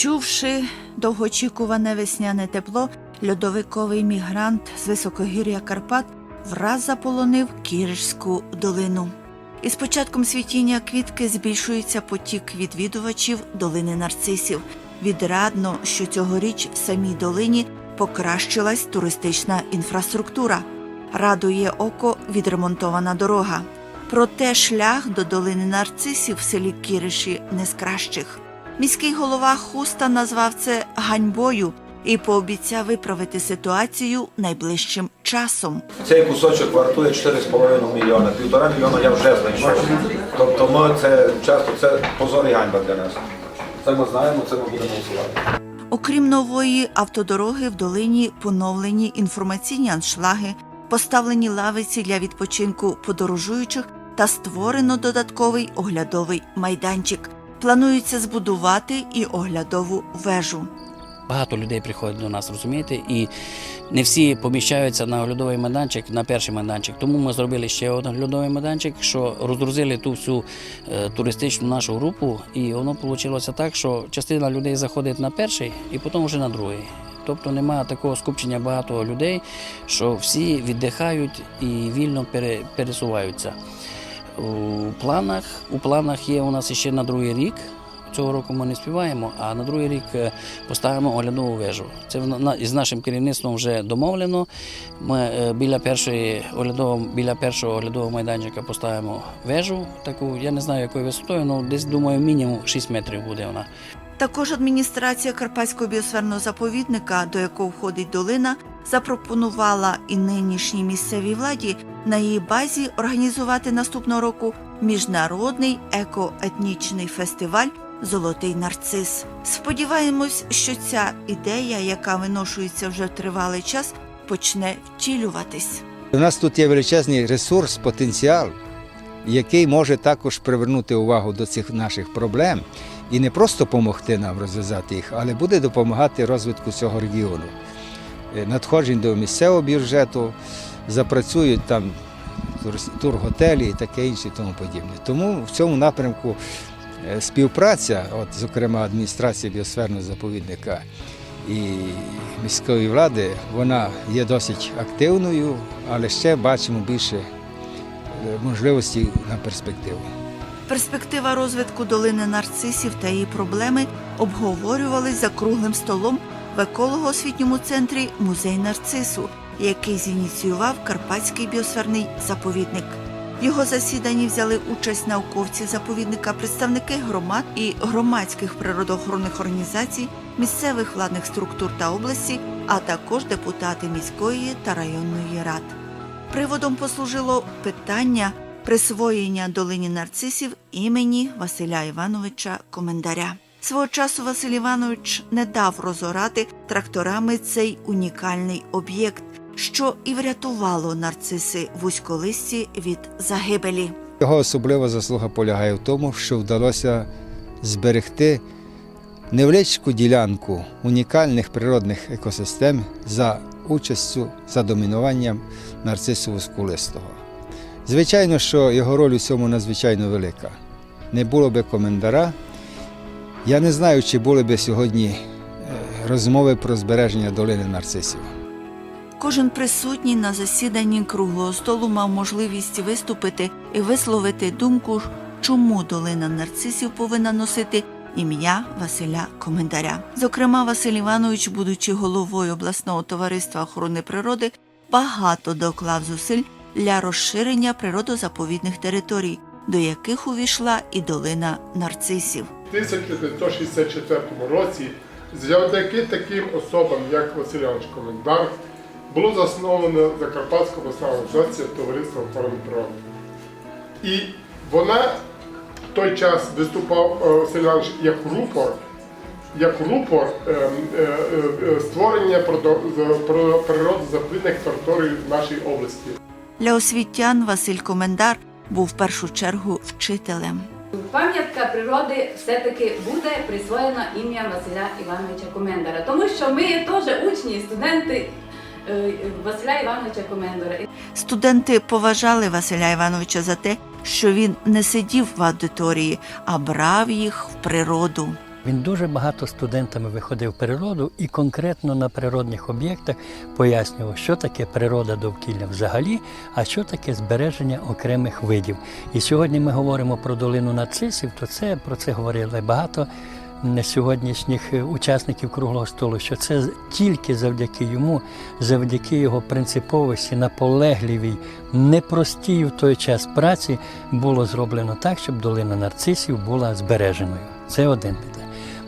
Відчувши довгоочікуване весняне тепло, льодовиковий мігрант з високогір'я Карпат враз заполонив Кіришську долину. Із початком світіння квітки збільшується потік відвідувачів долини нарцисів. Відрадно, що цьогоріч в самій долині покращилась туристична інфраструктура. Радує око відремонтована дорога. Проте шлях до долини нарцисів в селі Кіриші не з кращих. Міський голова Хуста назвав це ганьбою і пообіцяв виправити ситуацію найближчим часом. Цей кусочок вартує 4,5 мільйона. Півтора мільйона я вже знайшов. Тобто ми це часто це позор і ганьба для нас. Це ми знаємо, це ми будемо усувати. Окрім нової автодороги, в долині поновлені інформаційні аншлаги, поставлені лавиці для відпочинку подорожуючих та створено додатковий оглядовий майданчик. Планується збудувати і оглядову вежу. Багато людей приходять до нас, розумієте, і не всі поміщаються на оглядовий майданчик, на перший майданчик. Тому ми зробили ще один оглядовий майданчик, що розгрузили ту всю е, туристичну нашу групу, і воно вийшло так, що частина людей заходить на перший і потім вже на другий. Тобто немає такого скупчення багато людей, що всі віддихають і вільно пересуваються. У планах, у планах є у нас ще на другий рік. Цього року ми не співаємо, а на другий рік е, поставимо оглядову вежу. Це із нашим керівництвом вже домовлено. Ми е, біля першої оглядового, біля першого оглядового майданчика поставимо вежу. Таку, я не знаю, якою висотою, але десь думаю, мінімум 6 метрів буде вона. Також адміністрація Карпатського біосферного заповідника, до якого входить долина, запропонувала і нинішній місцевій владі на її базі організувати наступного року міжнародний екоетнічний фестиваль Золотий нарцис. Сподіваємось, що ця ідея, яка виношується вже тривалий час, почне втілюватись. У нас тут є величезний ресурс, потенціал, який може також привернути увагу до цих наших проблем і не просто допомогти нам розв'язати їх, але буде допомагати розвитку цього регіону. Е, Надходжень до місцевого бюджету, запрацюють там турготелі і таке інше і тому подібне. Тому в цьому напрямку е, співпраця, от, зокрема адміністрації біосферного заповідника і міської влади, вона є досить активною, але ще бачимо більше е, можливостей на перспективу. Перспектива розвитку долини нарцисів та її проблеми обговорювались за круглим столом в еколого-освітньому центрі Музей нарцису, який зініціював Карпатський біосферний заповідник. В його засіданні взяли участь науковці заповідника, представники громад і громадських природоохоронних організацій, місцевих владних структур та області, а також депутати міської та районної рад. Приводом послужило питання присвоєння долині нарцисів імені Василя Івановича Комендаря. Свого часу Василь Іванович не дав розорати тракторами цей унікальний об'єкт, що і врятувало нарциси вузьколисті від загибелі. Його особлива заслуга полягає в тому, що вдалося зберегти невеличку ділянку унікальних природних екосистем за участю, за домінуванням нарцису вузьколистого. Звичайно, що його роль у цьому надзвичайно велика. Не було би комендара. Я не знаю, чи були би сьогодні е, розмови про збереження долини нарцисів. Кожен присутній на засіданні круглого столу мав можливість виступити і висловити думку, чому долина нарцисів повинна носити ім'я Василя Комендаря. Зокрема, Василь Іванович, будучи головою обласного товариства охорони природи, багато доклав зусиль для розширення природозаповідних територій, до яких увійшла і долина нарцисів. У 1964 році завдяки таким особам, як Василь Іванович Комендар, було засновано Закарпатська обласна організація Товариства охорони природи. І вона в той час виступав е, Василь Іванович як рупор, як рупор е, е, створення природозаповідних територій в нашій області. Для освітян Василь Комендар був в першу чергу вчителем. Пам'ятка природи все-таки буде присвоєна ім'я Василя Івановича Комендара, тому що ми теж учні, студенти е, Василя Івановича Комендора. Студенти поважали Василя Івановича за те, що він не сидів в аудиторії, а брав їх в природу. Він дуже багато студентами виходив в природу і конкретно на природних об'єктах пояснював, що таке природа довкілля взагалі, а що таке збереження окремих видів. І сьогодні ми говоримо про долину нацисів, то це про це говорили багато сьогоднішніх е, учасників круглого столу, що це тільки завдяки йому, завдяки його принциповості, наполегливій, непростій в той час праці було зроблено так, щоб долина нарцисів була збереженою. Це один.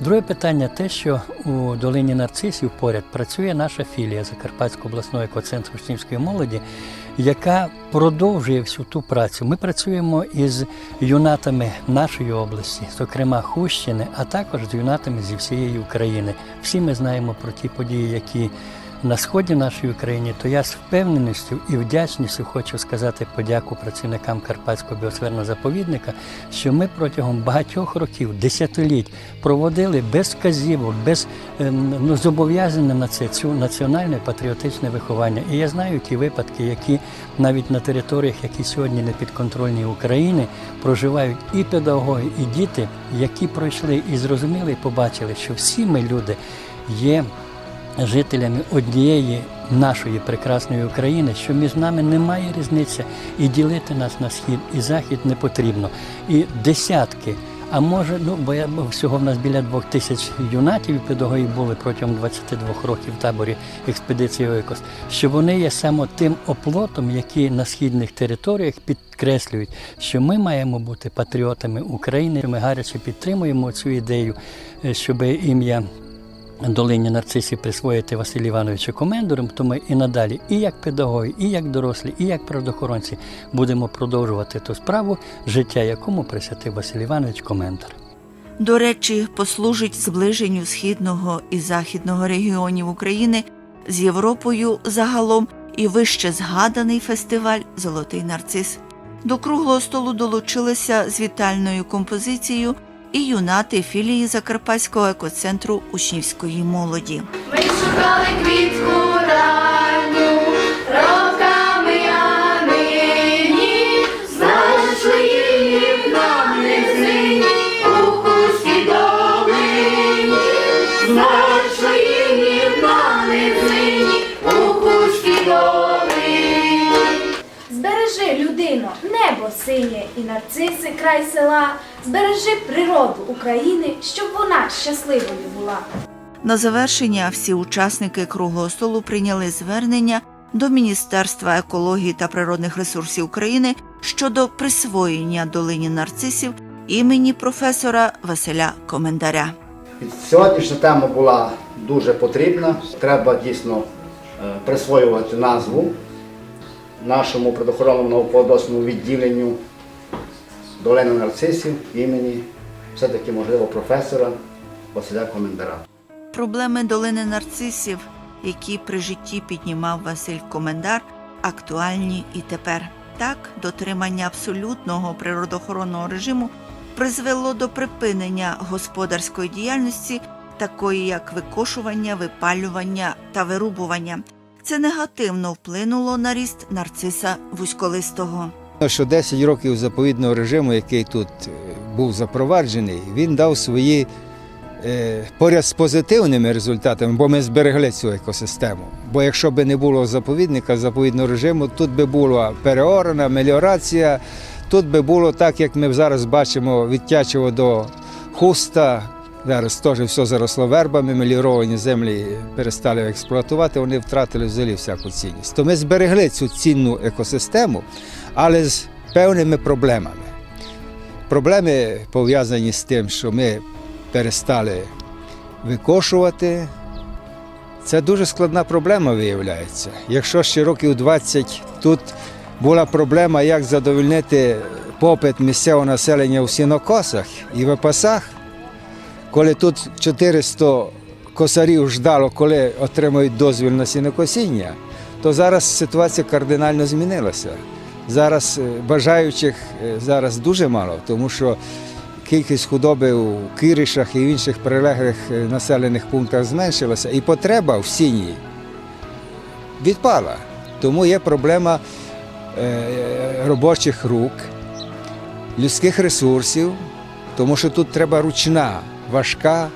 Друге питання те, що у долині нарцисів поряд працює наша філія Закарпатського обласного екоцентру учнівської молоді, яка продовжує всю ту працю. Ми працюємо із юнатами нашої області, зокрема Хущини, а також з юнатами зі всієї України. Всі ми знаємо про ті події, які на сході нашої України, то я з впевненістю і вдячністю хочу сказати подяку працівникам Карпатського біосферного заповідника, що ми протягом багатьох років, десятиліть проводили без вказівок, без ем, ну, зобов'язання на це цю національне патріотичне виховання. І я знаю ті випадки, які навіть на територіях, які сьогодні не підконтрольні України, проживають і педагоги, і діти, які пройшли і зрозуміли, і побачили, що всі ми люди є жителями однієї нашої прекрасної України, що між нами немає різниці, і ділити нас на схід і захід не потрібно. І десятки. А може, ну бо я всього в нас біля двох тисяч юнатів і були протягом 22 років в таборі експедиції Ойкос, що вони є саме тим оплотом, які на східних територіях підкреслюють, що ми маємо бути патріотами України. Ми гаряче підтримуємо цю ідею, е, щоб ім'я долині нарцисів присвоїти Василю Івановичу Комендором, то ми і надалі, і як педагоги, і як дорослі, і як природоохоронці будемо продовжувати ту справу, життя якому присвятив Василь Іванович Комендор. До речі, послужить зближенню східного і західного регіонів України з Європою загалом і вище згаданий фестиваль Золотий нарцис. До круглого столу долучилися з вітальною композицією і юнати філії Закарпатського екоцентру учнівської молоді. Ми шукали квітку людино, небо синє і нарциси край села. Збережи природу України, щоб вона щасливою була. На завершення всі учасники круглого столу прийняли звернення до Міністерства екології та природних ресурсів України щодо присвоєння долині нарцисів імені професора Василя Комендаря. Сьогоднішня тема була дуже потрібна. Треба дійсно е, присвоювати назву нашому природоохоронному науково-дослідному відділенню долини нарцисів імені все-таки можливо професора Василя Комендара. Проблеми долини нарцисів, які при житті піднімав Василь Комендар, актуальні і тепер. Так, дотримання абсолютного природоохоронного режиму призвело до припинення господарської діяльності, такої як викошування, випалювання та вирубування. Це негативно вплинуло на ріст нарциса вузьколистого. Що 10 років заповідного режиму, який тут е, був запроваджений, він дав свої е, поряд з позитивними результатами, бо ми зберегли цю екосистему. Бо якщо б не було заповідника, заповідного режиму, тут би була переорана, меліорація, тут би було так, як ми зараз бачимо від Тячева до Хуста. Зараз теж все заросло вербами, меліоровані землі перестали експлуатувати, вони втратили взагалі всяку цінність. То ми зберегли цю цінну екосистему, але з певними проблемами. Проблеми пов'язані з тим, що ми перестали викошувати. Це дуже складна проблема виявляється. Якщо ще років 20 тут була проблема, як задовольнити попит місцевого населення у сінокосах і випасах, коли тут 400 косарів ждало, коли отримають дозвіл на сінокосіння, то зараз ситуація кардинально змінилася. Зараз е, бажаючих е, зараз дуже мало, тому що кількість худоби у Киришах і в інших прилеглих е, населених пунктах зменшилася, і потреба в сіні відпала. Тому є проблема робочих рук, людських ресурсів, тому що тут треба ручна важка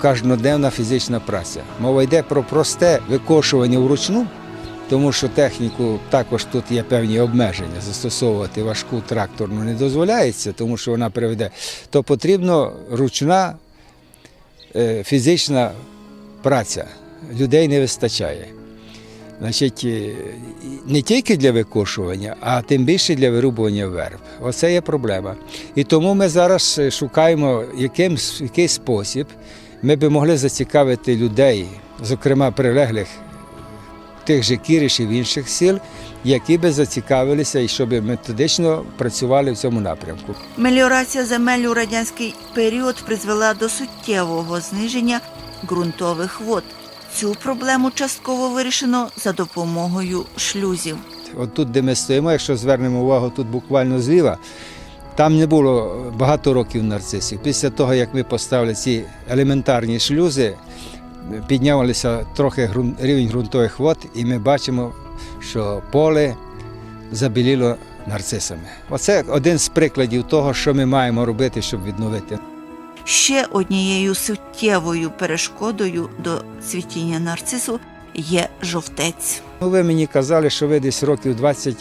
кожноденна фізична праця. Мова йде про просте викошування вручну, тому що техніку також тут є певні обмеження. Застосовувати важку тракторну не дозволяється, тому що вона приведе. То потрібно ручна е, фізична праця. Людей не вистачає. Значить, е, не тільки для викошування, а тим більше для вирубування верб. Оце є проблема. І тому ми зараз е, шукаємо, яким, який спосіб ми би могли зацікавити людей, зокрема прилеглих тих же Кіришів інших сіл, які би зацікавилися і щоб методично працювали в цьому напрямку. Меліорація земель у радянський період призвела до суттєвого зниження ґрунтових вод. Цю проблему частково вирішено за допомогою шлюзів. От тут, де ми стоїмо, якщо звернемо увагу, тут буквально зліва, там не було багато років нарцисів. Після того, як ми поставили ці елементарні шлюзи, піднявся трохи рівень ґрунтових вод, і ми бачимо, що поле забіліло нарцисами. Оце один з прикладів того, що ми маємо робити, щоб відновити. Ще однією суттєвою перешкодою до цвітіння нарцису є жовтець. Ну, ви мені казали, що ви десь років 20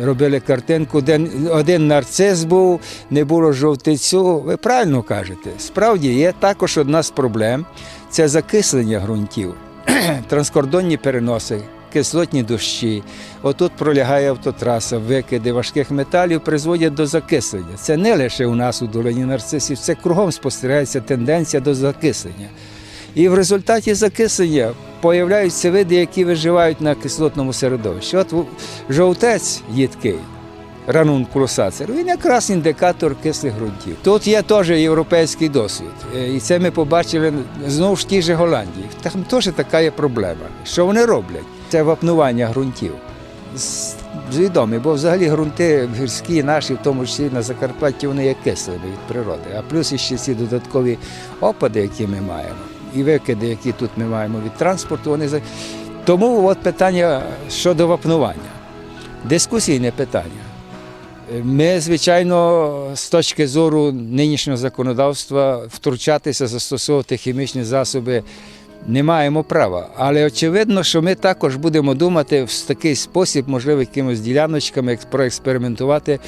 робили картинку, де один нарцис був, не було жовтицю. Ви правильно кажете. Справді є також одна з проблем це закислення ґрунтів, транскордонні переноси, кислотні дощі. Отут пролягає автотраса, викиди важких металів призводять до закислення. Це не лише у нас у долині нарцисів, це кругом спостерігається тенденція до закислення. І в результаті закислення появляються види, які виживають на кислотному середовищі. От жовтець їдкий, ранункулус ацер, він якраз індикатор кислих ґрунтів. Тут є теж європейський досвід. Е, І це ми побачили знову ж в тій же Голландії. Там теж така є проблема. Що вони роблять? Це вапнування ґрунтів. Відомі, бо взагалі ґрунти гірські наші, в тому числі на Закарпатті, вони є кислими від природи. А плюс іще ці додаткові опади, які ми маємо, і викиди, які тут ми маємо від транспорту, вони тому от питання щодо вапнування. Дискусійне питання. Ми, звичайно, з точки зору нинішнього законодавства втручатися, застосовувати хімічні засоби не маємо права. Але очевидно, що ми також будемо думати в такий спосіб, можливо, якимось діляночками експ- проекспериментувати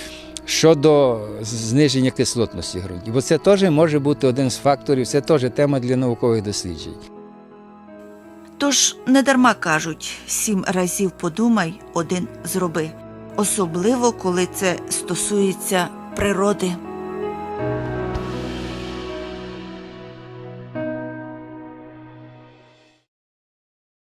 щодо зниження кислотності ґрунтів. Бо це теж може бути один з факторів, це теж тема для наукових досліджень. Тож недарма кажуть: сім разів подумай, один зроби. Особливо, коли це стосується природи.